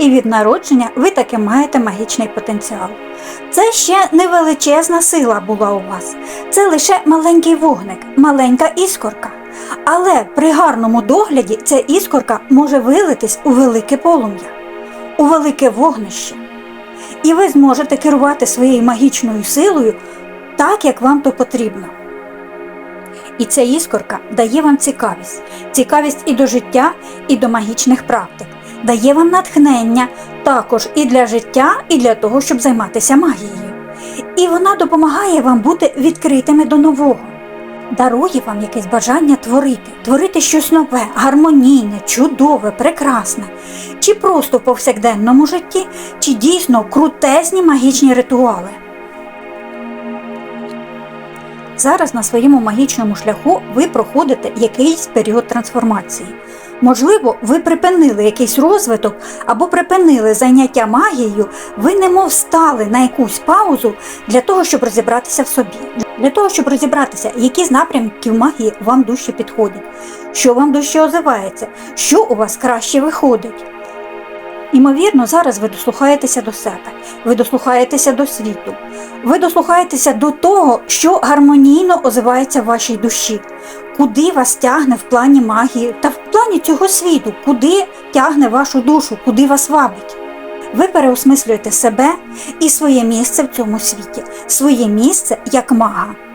і від народження ви таки маєте магічний потенціал. Це ще не величезна сила була у вас, це лише маленький вогник, маленька іскорка. Але при гарному догляді ця іскорка може вилитись у велике полум'я, у велике вогнище. І ви зможете керувати своєю магічною силою так, як вам то потрібно. І ця іскорка дає вам цікавість, цікавість і до життя, і до магічних практик, дає вам натхнення також і для життя, і для того, щоб займатися магією. І вона допомагає вам бути відкритими до нового, дарує вам якесь бажання творити, творити щось нове, гармонійне, чудове, прекрасне, чи просто в повсякденному житті, чи дійсно крутезні магічні ритуали. Зараз на своєму магічному шляху ви проходите якийсь період трансформації. Можливо, ви припинили якийсь розвиток або припинили заняття магією, ви немов стали на якусь паузу для того, щоб розібратися в собі, для того, щоб розібратися, які з напрямків магії вам дужче підходять, що вам дужче озивається, що у вас краще виходить. Імовірно, зараз ви дослухаєтеся до себе, ви дослухаєтеся до світу, ви дослухаєтеся до того, що гармонійно озивається в вашій душі, куди вас тягне в плані магії та в плані цього світу, куди тягне вашу душу, куди вас вабить. Ви переосмислюєте себе і своє місце в цьому світі, своє місце як мага.